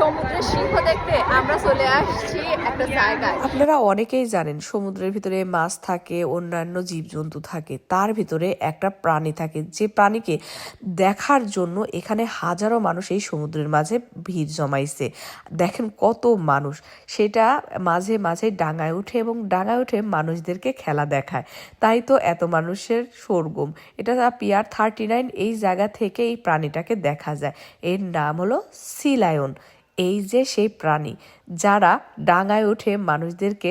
সমুদ্রের সিংহ দেখতে আমরা চলে আসছি একটা জায়গায়। আপনারা অনেকেই জানেন, সমুদ্রের ভিতরে মাছ থাকে, অন্যান্য জীবজন্তু থাকে, তার ভিতরে একটা প্রাণী থাকে। যে প্রাণীকে দেখার জন্য এখানে হাজারো মানুষ এই সমুদ্রের মাঝে ভিড় জমাইছে। দেখেন কত মানুষ। সেটা মাঝে মাঝে ডাঙায় উঠে এবং ডাঙায় উঠে মানুষদেরকে খেলা দেখায়। তাই তো এত মানুষের সরগম এটা পিয়ার থার্টি নাইন এই জায়গা থেকে এই প্রাণীটাকে দেখা যায়। এর নাম হলো সি লায়ন। এই যে সেই প্রাণী যারা ডাঙায় উঠে মানুষদেরকে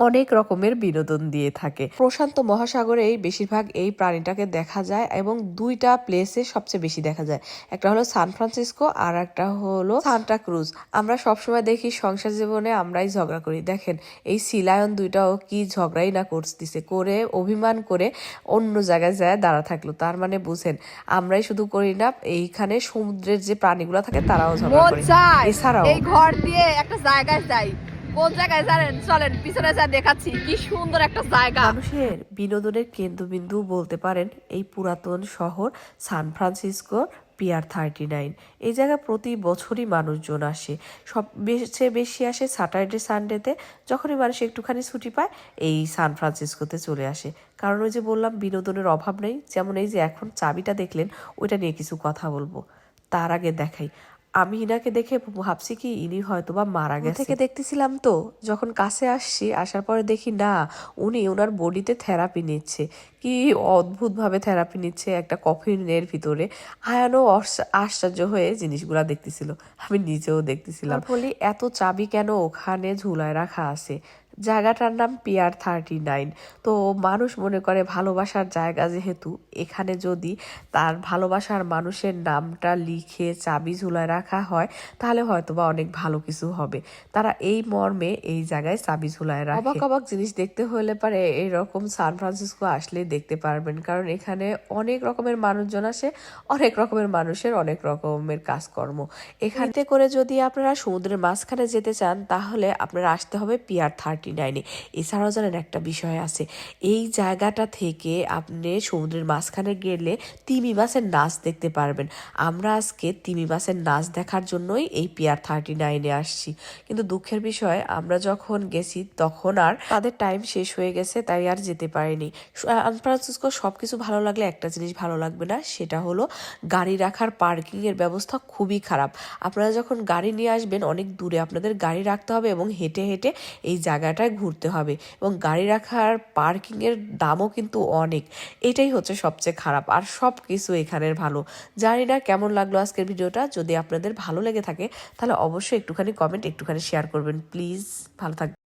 অনেক রকমের বিনোদন দিয়ে থাকে। প্রশান্ত মহাসাগরে এই বেশিরভাগ এই প্রাণীটাকে দেখা যায় এবং দুইটা প্লেসে সবচেয়ে বেশি দেখা যায়। একটা হলো সান ফ্রান্সিসকো আর একটা হলো সান্টা ক্রুজ। আমরা সবসময় দেখি সংসার জীবনে আমরাই ঝগড়া করি। দেখেন এই সিলায়ন দুইটাও কি ঝগড়াই না করতেছে করে অভিমান করে অন্য জায়গায় যায় দাঁড়া থাকল। তার মানে বুঝেন আমরাই শুধু করি না এইখানে সমুদ্রের যে প্রাণীগুলো থাকে তারাও ঝগড়া করে। এছাড়াও এই ঘর দিয়ে একটা জায়গায় যাই। কোন জায়গায় জানেন? চলেন, পিছনে যা দেখাচ্ছি। কি সুন্দর একটা জায়গা। মানুষের বিনোদনের কেন্দ্রবিন্দু বলতে পারেন এই পুরাতন শহর San Francisco pier thirty nine. এই জায়গা প্রতি বছরই মানুষজন আসে। সব বেশি বেশি আসে স্যাটারডে, সানডেতে। যখনই মানুষ একটুখানি ছুটি পায়, এই সান ফ্রান্সিসকোতে চলে আসে। কারণ ওই যে বললাম, বিনোদনের অভাব নেই। যেমন এই যে এখন চাবিটা দেখলেন, ওইটা নিয়ে কিছু কথা বলব। তার আগে দেখাই। আমি ইনাকে দেখে ভাবছি কি ইনি হয়তো বা মারা গেছে। থেকে দেখতেছিলাম তো যখন কাছে আসছি আসার পরে দেখি না উনি ওনার বডিতে থেরাপি নিচ্ছে। কি অদ্ভুতভাবে থেরাপি নিচ্ছে একটা কফিনের ভিতরে। আয়ানো আশ্চর্য হয়ে জিনিসগুলো দেখতেছিল। আমি নিজেও দেখতেছিলাম। বলি এত চাবি কেন ওখানে ঝুলায় রাখা আছে? জায়গাটার নাম পিয়ার থার্টি নাইন। তো মানুষ মনে করে ভালোবাসার জায়গা যেহেতু এখানে যদি তার ভালোবাসার মানুষের নামটা লিখে চাবি ঝুলায় রাখা হয় তাহলে হয়তো বা অনেক ভালো কিছু হবে। তারা এই মর্মে এই জায়গায় চাবি ঝুলায় রাখে। অবাক অবাক জিনিস দেখতে হলে পারে এইরকম সান ফ্রান্সিসকো আসলে দেখতে পারবেন কারণ এখানে অনেক রকমের মানুষজন আসে অনেক রকমের মানুষের অনেক রকমের কাজকর্ম। এখানে করে যদি আপনারা সমুদ্রের মাঝখানে যেতে চান তাহলে আপনারা আসতে হবে পিয়ার থার্টি নাইনে এছাড়াও জানেন একটা বিষয় আছে, এই জায়গাটা থেকে আপনি সমুদ্রের মাঝখানে গেলে তিমি মাছের নাচ দেখতে পারবেন। আমরা আজকে তিমি মাছের নাচ দেখার জন্যই এই পিয়ার থার্টি নাইনে আসছি। কিন্তু দুঃখের বিষয়, আমরা যখন গেছি তখন আর তাদের টাইম শেষ হয়ে গেছে, তাই আর যেতে পারিনি। সান ফ্রান্সিসকো সবকিছু ভালো লাগলে একটা জিনিস ভালো লাগবে না, সেটা হলো গাড়ি রাখার পার্কিংয়ের ব্যবস্থা খুবই খারাপ। আপনারা যখন গাড়ি নিয়ে আসবেন, অনেক দূরে আপনাদের গাড়ি রাখতে হবে এবং হেঁটে হেঁটে এই জায়গাটায় ঘুরতে হবে এবং গাড়ি রাখার পার্কিংয়ের দামও কিন্তু অনেক। এটাই হচ্ছে সবচেয়ে খারাপ। আর সব কিছু এখানের ভালো। জানি না কেমন লাগল আজকের ভিডিওটা। যদি আপনাদের ভালো লেগে থাকে, তাহলে অবশ্যই একটুখানি কমেন্ট একটুখানি শেয়ার করবেন। প্লিজ ভালো থাকবেন